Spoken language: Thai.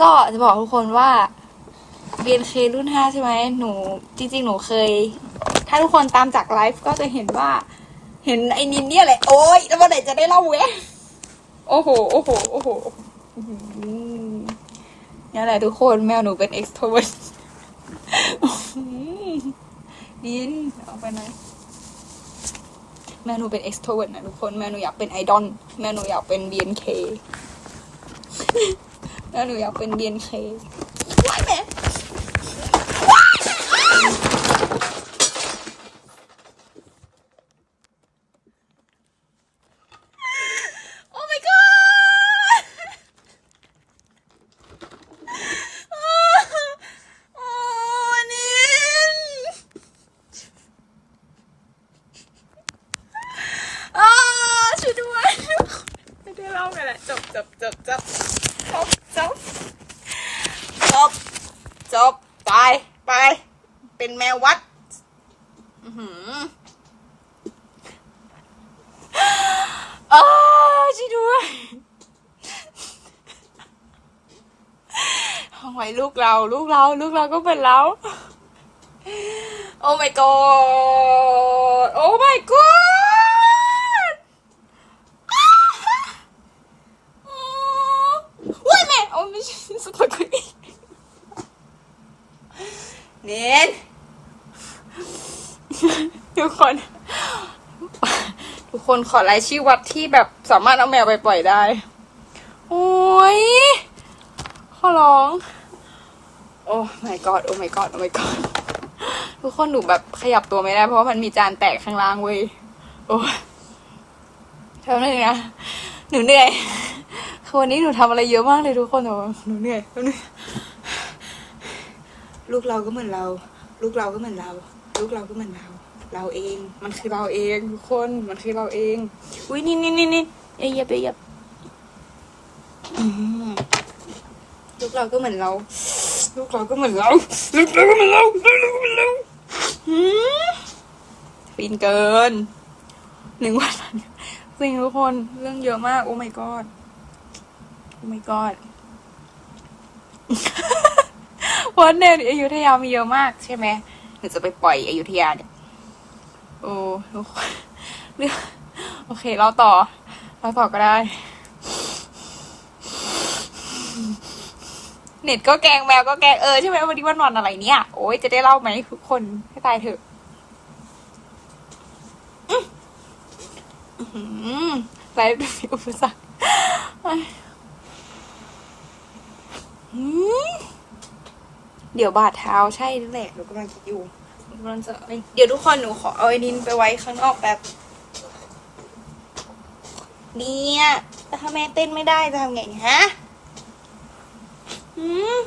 ก็จะบอกทุกคนว่า BNK รุ่น 5 ใช่ไหมหนู จริง ๆ หนูเคย ถ้าทุกคนตามจากไลฟ์ก็จะเห็นว่า เห็นไอ้นินเนี่ยแหละ โอ๊ยแล้ววันไหนจะได้เล่าเว้ยโอ้โห โอ้โห โอ้โหอื้อหือนี่แหละทุกคนแมวหนูเป็น extrovert อื้อหือดินเอาไปไหนอยแมวหนูเป็น extrovert นะทุกคน แมวหนูอยากเป็นไอดอลแมวหนูอยากเป็น BNK แมวหนูอยากเป็น BNK ว้ายแม่โอ้ my god โอ้นินอ้าช่วยด้วย ไม่ได้เล่ากันแหละจบจบจบจบ จบจบจบจบไปไป เป็นแมววัดอือหืออ้าช่วยด้วยเอาไว้ลูกเรา ลูกเรา ลูกเราก็เป็นเรา โอ้ my god โอ้ my god อ้าโอ้ว้ายแม่โอ้ไม่ใช่สปาเกตตี้เน้นทุกคน ทุกคนขอรายชื่อวัดที่แบบสามารถเอาแมวไปปล่อยได้ โอ้ย ขอร้อง โอ้ my god โอ้ my god โอ้ my god ทุกคนหนูแบบขยับตัวไม่ได้ เพราะว่ามันมีจานแตกข้างล่างเว้ย โอ้ยเท่านั้นเองนะ หนูเหนื่อย คือวันนี้หนูทำอะไรเยอะมากเลยทุกคนแต่ว่าหนูเหนื่อยแป๊บนึงลูกเราก็เหมือนเรา ลูกเราก็เหมือนเรา ลูกเราก็เหมือนเรา เราเอง มันคือเราเองทุกคน มันคือเราเอง อุ้ยนี่นี่นี่นี่เอ้ยเหยับเอ้ยเหยับอืมลูกเราก็เหมือนเรา ลูกเราก็เหมือนเรา ลูกเราก็เหมือนเรา ลูกเราก็เหมือนเราหืมฟินเกิน หนึ่งวันจริงทุกคน เรื่องเยอะมาก โอ้ my god โอ้ my god วันเนี่ยอยุธยามีเยอะมากใช่ไหมหนูจะไปปล่อยอยุธยาเนี่ยโอ้เรื่องโอเค เราต่อ เราต่อก็ได้ เน็ตก็แกงแมวก็แกงเออใช่ไหมวันนี้วันวันอะไรเนี่ย โอ้ยจะได้เล่าไหมทุกคนให้ตายเถอะไลฟ์ดูมีอุปสรรคเอ้ยหืม เดี๋ยวบาดเท้าใช่นั่นแหละหนูกำลังคิดอยู่หนูกำลังจะเดี๋ยวทุกคนหนูขอเอาไอ้นินไปไว้ข้างนอกแบบเนี่ยแต่ถ้าแม่เต้นไม่ได้จะทำไงฮะอืม